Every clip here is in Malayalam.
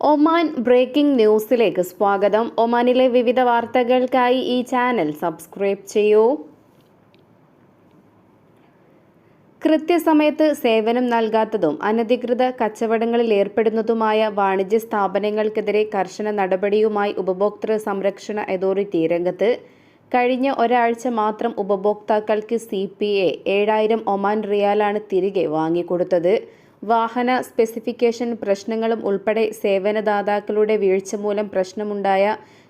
ഒമാൻ ബ്രേക്കിംഗ് ന്യൂസിലേക്ക് സ്വാഗതം. ഒമാനിലെ വിവിധ വാർത്തകൾക്കായി ഈ ചാനൽ സബ്സ്ക്രൈബ് ചെയ്യൂ. കൃത്യസമയത്ത് സേവനം നൽകാത്തതും അനധികൃത കച്ചവടങ്ങളിൽ ഏർപ്പെടുന്നതുമായ വാണിജ്യ സ്ഥാപനങ്ങൾക്കെതിരെ കർശന നടപടിയുമായി ഉപഭോക്തൃ സംരക്ഷണ അതോറിറ്റി രംഗത്ത് കഴിഞ്ഞ ഒരാഴ്ച മാത്രം ഉപഭോക്താക്കൾക്ക് സി പി എ ഏഴായിരം ഒമാൻ റിയാലാണ് തിരികെ വാങ്ങിക്കൊടുത്തത്. വാഹന സ്പെസിഫിക്കേഷൻ പ്രശ്നങ്ങളും ഉൾപ്പെടെ സേവനദാതാക്കളുടെ വീഴ്ച മൂലം പ്രശ്നമുണ്ടായ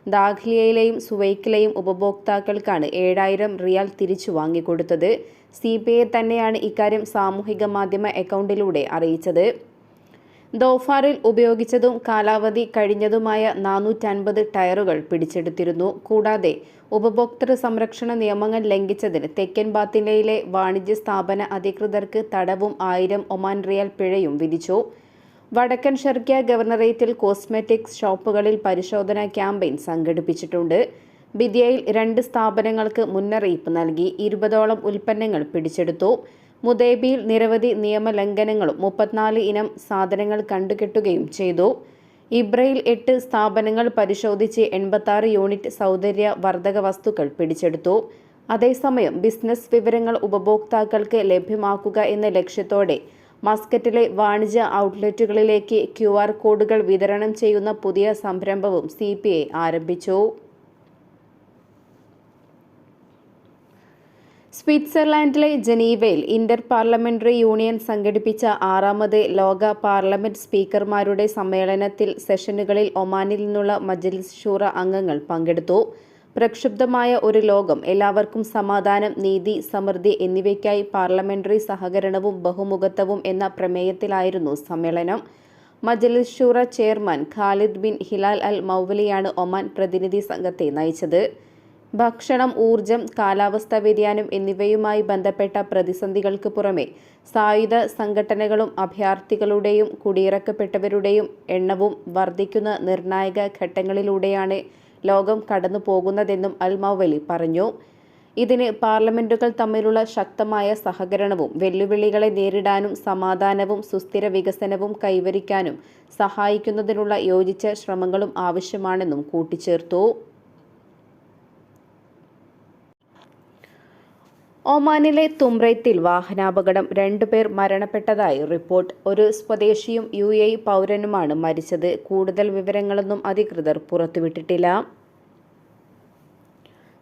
ദാഖ്ലിയയിലെയും സുവൈക്കിലെയും ഉപഭോക്താക്കൾക്കാണ് ഏഴായിരം റിയാൽ തിരിച്ചു വാങ്ങിക്കൊടുത്തത്. സി പി ഐ തന്നെയാണ് ഇക്കാര്യം സാമൂഹിക മാധ്യമ അക്കൗണ്ടിലൂടെ അറിയിച്ചത്. ദോഫാറിൽ ഉപയോഗിച്ചതും കാലാവധി കഴിഞ്ഞതുമായ നാനൂറ്റൻപത് ടയറുകൾ പിടിച്ചെടുത്തിരുന്നു. കൂടാതെ ഉപഭോക്തൃ സംരക്ഷണ നിയമങ്ങൾ ലംഘിച്ചതിന് തെക്കൻ ബാത്തിനയിലെ വാണിജ്യ സ്ഥാപന അധികൃതർക്ക് തടവും ആയിരം ഒമാൻ റിയാൽ പിഴയും വിധിച്ചു. വടക്കൻ ഷർക്കിയ ഗവർണറേറ്റിൽ കോസ്മെറ്റിക്സ് ഷോപ്പുകളിൽ പരിശോധനാ ക്യാമ്പയിൻ സംഘടിപ്പിച്ചിട്ടുണ്ട്. ബിദിയയിൽ രണ്ട് സ്ഥാപനങ്ങൾക്ക് മുന്നറിയിപ്പ് നൽകി. ഇരുപതോളം ഉൽപ്പന്നങ്ങൾ പിടിച്ചെടുത്തു. മുദേബിയിൽ നിരവധി നിയമലംഘനങ്ങളും മുപ്പത്തിനാല് ഇനം സാധനങ്ങൾ കണ്ടുകെട്ടുകയും ചെയ്തു. ഇബ്രയിൽ എട്ട് സ്ഥാപനങ്ങൾ പരിശോധിച്ച് എൺപത്താറ് യൂണിറ്റ് സൗന്ദര്യ വർധക വസ്തുക്കൾ പിടിച്ചെടുത്തു. അതേസമയം ബിസിനസ് വിവരങ്ങൾ ഉപഭോക്താക്കൾക്ക് ലഭ്യമാക്കുക എന്ന ലക്ഷ്യത്തോടെ മസ്കറ്റിലെ വാണിജ്യ ഔട്ട്ലെറ്റുകളിലേക്ക് ക്യു കോഡുകൾ വിതരണം ചെയ്യുന്ന പുതിയ സംരംഭവും സി ആരംഭിച്ചു. സ്വിറ്റ്സർലാൻഡിലെ ജനീവയിൽ ഇന്റർ പാർലമെന്ററി യൂണിയൻ സംഘടിപ്പിച്ച ആറാമത് ലോക പാർലമെന്റ് സ്പീക്കർമാരുടെ സമ്മേളനത്തിൽ സെഷനുകളിൽ ഒമാനിൽ നിന്നുള്ള മജ്ലിസ് ഷൂറ അംഗങ്ങൾ പങ്കെടുത്തു. പ്രക്ഷുബ്ധമായ ഒരു ലോകം എല്ലാവർക്കും സമാധാനം നീതി സമൃദ്ധി എന്നിവയ്ക്കായി പാർലമെന്ററി സഹകരണവും ബഹുമുഖത്വവും എന്ന പ്രമേയത്തിലായിരുന്നു സമ്മേളനം. Majlis Shura chairman Khalid bin Hilal Al മൗവലിയാണ് Oman പ്രതിനിധി സംഘത്തെ നയിച്ചത്. ഭക്ഷണം ഊർജം കാലാവസ്ഥാ വ്യതിയാനം എന്നിവയുമായി ബന്ധപ്പെട്ട പ്രതിസന്ധികൾക്ക് പുറമെ സായുധ സംഘടനകളും അഭയാർത്ഥികളുടെയും കുടിയിറക്കപ്പെട്ടവരുടെയും എണ്ണവും വർദ്ധിക്കുന്ന നിർണായക ഘട്ടങ്ങളിലൂടെയാണ് ലോകം കടന്നു പോകുന്നതെന്നും അൽമാവലി പറഞ്ഞു. ഇതിന് പാർലമെന്റുകൾ തമ്മിലുള്ള ശക്തമായ സഹകരണവും വെല്ലുവിളികളെ നേരിടാനും സമാധാനവും സുസ്ഥിര വികസനവും കൈവരിക്കാനും സഹായിക്കുന്നതിനുള്ള യോജിച്ച ശ്രമങ്ങളും ആവശ്യമാണെന്നും കൂട്ടിച്ചേർത്തു. ഒമാനിലെ തുമ്രൈത്തിൽ വാഹനാപകടം രണ്ടുപേർ മരണപ്പെട്ടതായി റിപ്പോർട്ട്. ഒരു സ്വദേശിയും യു എ പൗരനുമാണ് മരിച്ചത്. കൂടുതൽ വിവരങ്ങളൊന്നും അധികൃതർ പുറത്തുവിട്ടിട്ടില്ല.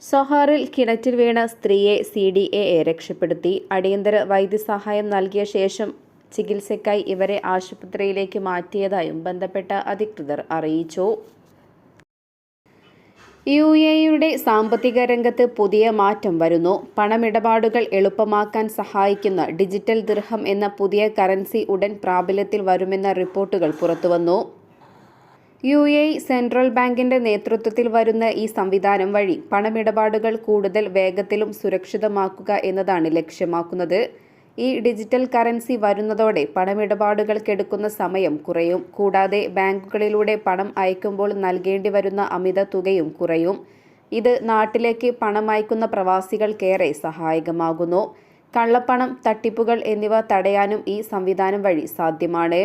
സൊഹാറിൽ കിണറ്റിൽ വീണ സ്ത്രീയെ സി ഡി എ രക്ഷപ്പെടുത്തി. അടിയന്തര വൈദ്യസഹായം നൽകിയ ശേഷം ചികിത്സയ്ക്കായി ഇവരെ ആശുപത്രിയിലേക്ക് മാറ്റിയതായും ബന്ധപ്പെട്ട അധികൃതർ അറിയിച്ചു. യു എയുടെ സാമ്പത്തിക രംഗത്ത് പുതിയ മാറ്റം വരുന്നു. പണമിടപാടുകൾ എളുപ്പമാക്കാൻ സഹായിക്കുന്ന ഡിജിറ്റൽ ദൃഹം എന്ന പുതിയ കറൻസി ഉടൻ പ്രാബല്യത്തിൽ വരുമെന്ന റിപ്പോർട്ടുകൾ പുറത്തുവന്നു. യു എ സെൻട്രൽ ബാങ്കിന്റെ നേതൃത്വത്തിൽ വരുന്ന ഈ സംവിധാനം വഴി പണമിടപാടുകൾ കൂടുതൽ വേഗത്തിലും സുരക്ഷിതമാക്കുക എന്നതാണ് ലക്ഷ്യമാക്കുന്നത്. ഈ ഡിജിറ്റൽ കറൻസി വരുന്നതോടെ പണമിടപാടുകൾക്കെടുക്കുന്ന സമയം കുറയും. കൂടാതെ ബാങ്കുകളിലൂടെ പണം അയക്കുമ്പോൾ നൽകേണ്ടി വരുന്ന അമിത തുകയും കുറയും. ഇത് നാട്ടിലേക്ക് പണം അയക്കുന്ന പ്രവാസികൾക്കേറെ സഹായകമാകുന്നു. കള്ളപ്പണം തട്ടിപ്പുകൾ എന്നിവ തടയാനും ഈ സംവിധാനം വഴി സാധ്യമാണ്.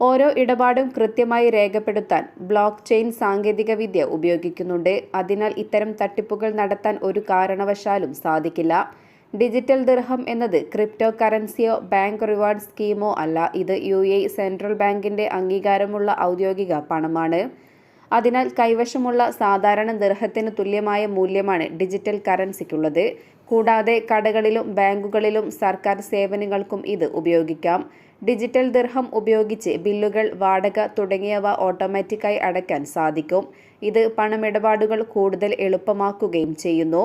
ഓരോ ഇടപാടും കൃത്യമായി രേഖപ്പെടുത്താൻ ബ്ലോക്ക് ചെയിൻ സാങ്കേതികവിദ്യ ഉപയോഗിക്കുന്നുണ്ട്. അതിനാൽ ഇത്തരം തട്ടിപ്പുകൾ നടത്താൻ ഒരു കാരണവശാലും സാധിക്കില്ല. ഡിജിറ്റൽ ദിർഹം എന്നത് ക്രിപ്റ്റോ കറൻസിയോ ബാങ്ക് റിവാർഡ് സ്കീമോ അല്ല. ഇത് യു എ സെൻട്രൽ ബാങ്കിന്റെ അംഗീകാരമുള്ള ഔദ്യോഗിക പണമാണ്. അതിനാൽ കൈവശമുള്ള സാധാരണ ദിർഹത്തിന് തുല്യമായ മൂല്യമാണ് ഡിജിറ്റൽ കറൻസിക്കുള്ളത്. കൂടാതെ കടകളിലും ബാങ്കുകളിലും സർക്കാർ സേവനങ്ങൾക്കും ഇത് ഉപയോഗിക്കാം. ഡിജിറ്റൽ ദിർഹം ഉപയോഗിച്ച് ബില്ലുകൾ വാടക തുടങ്ങിയവ ഓട്ടോമാറ്റിക്കായി അടയ്ക്കാൻ സാധിക്കും. ഇത് പണമിടപാടുകൾ കൂടുതൽ എളുപ്പമാക്കുകയും ചെയ്യുന്നു.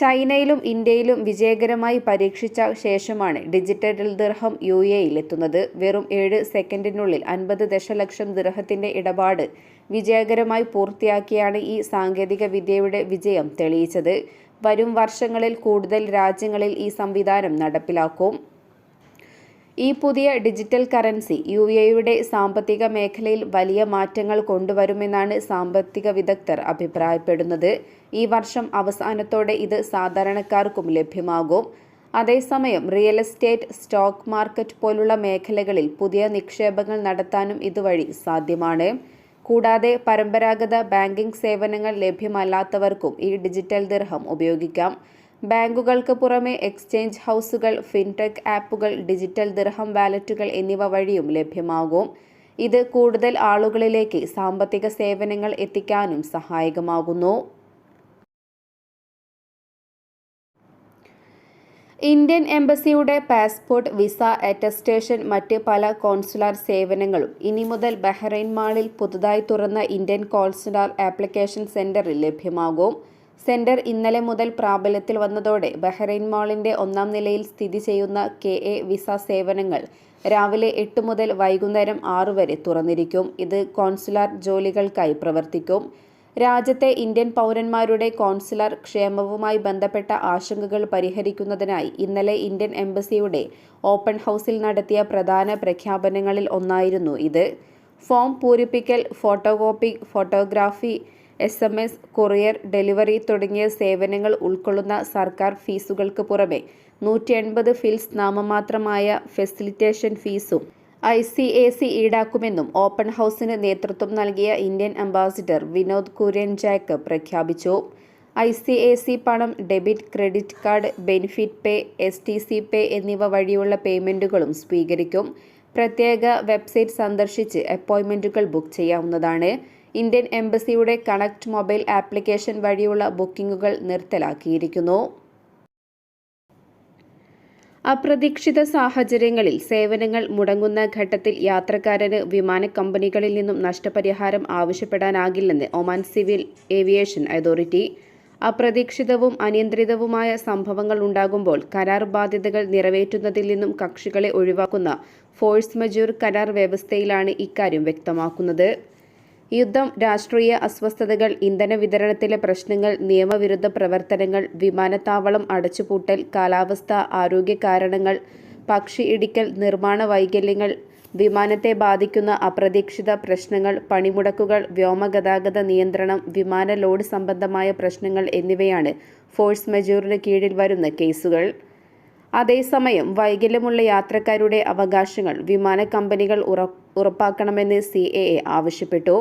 ചൈനയിലും ഇന്ത്യയിലും വിജയകരമായി പരീക്ഷിച്ച ശേഷമാണ് ഡിജിറ്റൽ ദിർഹം യു എത്തുന്നത് വെറും ഏഴ് സെക്കൻഡിനുള്ളിൽ അൻപത് ദശലക്ഷം ദിർഹത്തിന്റെ ഇടപാട് വിജയകരമായി പൂർത്തിയാക്കിയാണ് ഈ സാങ്കേതിക വിദ്യയുടെ വിജയം തെളിയിച്ചത്. വരും വർഷങ്ങളിൽ കൂടുതൽ രാജ്യങ്ങളിൽ ഈ സംവിധാനം നടപ്പിലാക്കും. ഈ പുതിയ ഡിജിറ്റൽ കറൻസി യു എയുടെ സാമ്പത്തിക മേഖലയിൽ വലിയ മാറ്റങ്ങൾ കൊണ്ടുവരുമെന്നാണ് സാമ്പത്തിക വിദഗ്ധർ അഭിപ്രായപ്പെടുന്നത്. ഈ വർഷം അവസാനത്തോടെ ഇത് സാധാരണക്കാർക്കും ലഭ്യമാകും. അതേസമയം റിയൽ എസ്റ്റേറ്റ് സ്റ്റോക്ക് മാർക്കറ്റ് പോലുള്ള മേഖലകളിൽ പുതിയ നിക്ഷേപങ്ങൾ നടത്താനും ഇതുവഴി സാധ്യമാണ്. കൂടാതെ പരമ്പരാഗത ബാങ്കിംഗ് സേവനങ്ങൾ ലഭ്യമല്ലാത്തവർക്കും ഈ ഡിജിറ്റൽ ദിർഹം ഉപയോഗിക്കാം. ബാങ്കുകൾക്ക് പുറമെ എക്സ്ചേഞ്ച് ഹൗസുകൾ ഫിൻടെക് ആപ്പുകൾ ഡിജിറ്റൽ ദിർഹം വാലറ്റുകൾ എന്നിവ വഴിയും ലഭ്യമാകും. ഇത് കൂടുതൽ ആളുകളിലേക്ക് സാമ്പത്തിക സേവനങ്ങൾ എത്തിക്കാനും സഹായകമാകുന്നു. ഇന്ത്യൻ എംബസിയുടെ പാസ്പോർട്ട് വിസ അറ്റസ്റ്റേഷൻ മറ്റ് പല കോൺസുലാർ സേവനങ്ങളും ഇനി മുതൽ ബഹ്റൈൻ മാളിൽ പുതുതായി തുറന്ന ഇന്ത്യൻ കോൺസുലാർ ആപ്ലിക്കേഷൻ സെന്ററിൽ ലഭ്യമാകും. സെന്റർ ഇന്നലെ മുതൽ പ്രാബല്യത്തിൽ വന്നതോടെ ബഹ്റൈൻ മാളിന്റെ ഒന്നാം നിലയിൽ സ്ഥിതി ചെയ്യുന്ന കെ എ വിസ സേവനങ്ങൾ രാവിലെ എട്ട് മുതൽ വൈകുന്നേരം ആറു വരെ തുറന്നിരിക്കും. ഇത് കോൺസുലാർ ജോലികൾക്കായി പ്രവർത്തിക്കും. രാജ്യത്തെ ഇന്ത്യൻ പൗരന്മാരുടെ കോൺസുലർ ക്ഷേമവുമായി ബന്ധപ്പെട്ട ആശങ്കകൾ പരിഹരിക്കുന്നതിനായി ഇന്നലെ ഇന്ത്യൻ എംബസിയുടെ ഓപ്പൺ ഹൗസിൽ നടത്തിയ പ്രധാന പ്രഖ്യാപനങ്ങളിൽ ഒന്നായിരുന്നു ഇത്. Form പൂരിപ്പിക്കൽ photocopy photography S M S courier delivery തുടങ്ങിയ സേവനങ്ങൾ ഉൾക്കൊള്ളുന്ന സർക്കാർ ഫീസുകൾക്ക് പുറമെ നൂറ്റി എൺപത് ഫിൽസ് നാമമാത്രമായ ഫെസിലിറ്റേഷൻ ഫീസും ഐ സി എ സി ഈടാക്കുമെന്നും ഓപ്പൺ ഹൗസിന് നേതൃത്വം നൽകിയ Indian ambassador Vinod Kurian Jack പ്രഖ്യാപിച്ചു. ഐ സി എ സി പണം debit credit card benefit pay S T C pay എന്നിവ വഴിയുള്ള പേയ്മെന്റുകളും സ്വീകരിക്കും. പ്രത്യേക വെബ്സൈറ്റ് സന്ദർശിച്ച് അപ്പോയിൻമെന്റുകൾ ബുക്ക് ചെയ്യാവുന്നതാണ്. ഇന്ത്യൻ എംബസിയുടെ കണക്ട് മൊബൈൽ ആപ്ലിക്കേഷൻ വഴിയുള്ള ബുക്കിംഗുകൾ നിർത്തലാക്കിയിരിക്കുന്നു. അപ്രതീക്ഷിത സാഹചര്യങ്ങളിൽ സേവനങ്ങൾ മുടങ്ങുന്ന ഘട്ടത്തിൽ യാത്രക്കാരന് വിമാന കമ്പനികളിൽ നിന്നും നഷ്ടപരിഹാരം ആവശ്യപ്പെടാനാകില്ലെന്ന് ഒമാൻ സിവിൽ ഏവിയേഷൻ അതോറിറ്റി. അപ്രതീക്ഷിതവും അനിയന്ത്രിതവുമായ സംഭവങ്ങൾ ഉണ്ടാകുമ്പോൾ കരാർ ബാധ്യതകൾ നിറവേറ്റുന്നതിൽ നിന്നും കക്ഷികളെ ഒഴിവാക്കുന്ന ഫോഴ്സ് മജൂർ കരാർ വ്യവസ്ഥയിലാണ് ഇക്കാര്യം വ്യക്തമാക്കുന്നത്. യുദ്ധം രാഷ്ട്രീയ അസ്വസ്ഥതകൾ ഇന്ധന വിതരണത്തിലെ പ്രശ്നങ്ങൾ നിയമവിരുദ്ധ പ്രവർത്തനങ്ങൾ വിമാനത്താവളം അടച്ചുപൂട്ടൽ കാലാവസ്ഥ ആരോഗ്യ കാരണങ്ങൾ പക്ഷി ഇടിക്കൽ നിർമ്മാണ വൈകല്യങ്ങൾ വിമാനത്തെ ബാധിക്കുന്ന അപ്രതീക്ഷിത പ്രശ്നങ്ങൾ പണിമുടക്കുകൾ വ്യോമഗതാഗത നിയന്ത്രണം വിമാന ലോഡ് സംബന്ധമായ പ്രശ്നങ്ങൾ എന്നിവയാണ് ഫോഴ്സ് മെജൂറിന് കീഴിൽ വരുന്ന കേസുകൾ. അതേസമയം വൈകല്യമുള്ള യാത്രക്കാരുടെ അവകാശങ്ങൾ വിമാന കമ്പനികൾ ഉറപ്പാക്കണമെന്ന് സി എ എ ആവശ്യപ്പെട്ടു.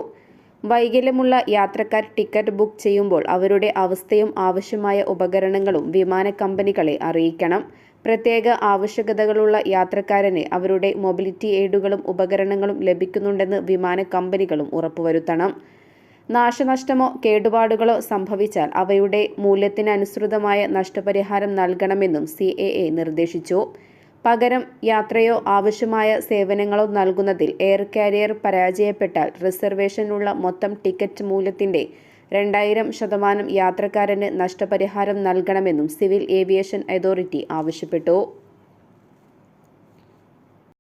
വൈകല്യമുള്ള യാത്രക്കാർ ടിക്കറ്റ് ബുക്ക് ചെയ്യുമ്പോൾ അവരുടെ അവസ്ഥയും ആവശ്യമായ ഉപകരണങ്ങളും വിമാന കമ്പനികളെ അറിയിക്കണം. പ്രത്യേക ആവശ്യകതകളുള്ള യാത്രക്കാരന് അവരുടെ മൊബിലിറ്റി എയ്ഡുകളും ഉപകരണങ്ങളും ലഭിക്കുന്നുണ്ടെന്ന് വിമാന കമ്പനികളും ഉറപ്പുവരുത്തണം. നാശനഷ്ടമോ കേടുപാടുകളോ സംഭവിച്ചാൽ അവയുടെ മൂല്യത്തിനനുസൃതമായ നഷ്ടപരിഹാരം നൽകണമെന്നും സി നിർദ്ദേശിച്ചു. പകരം യാത്രയോ ആവശ്യമായ സേവനങ്ങളോ നൽകുന്നതിൽ എയർ കാരിയർ പരാജയപ്പെട്ടാൽ റിസർവേഷനുള്ള മൊത്തം ടിക്കറ്റ് മൂല്യത്തിന്റെ രണ്ടായിരം ശതമാനം യാത്രക്കാരന് നഷ്ടപരിഹാരം നൽകണമെന്നും സിവിൽ ഏവിയേഷൻ അതോറിറ്റി ആവശ്യപ്പെട്ടു.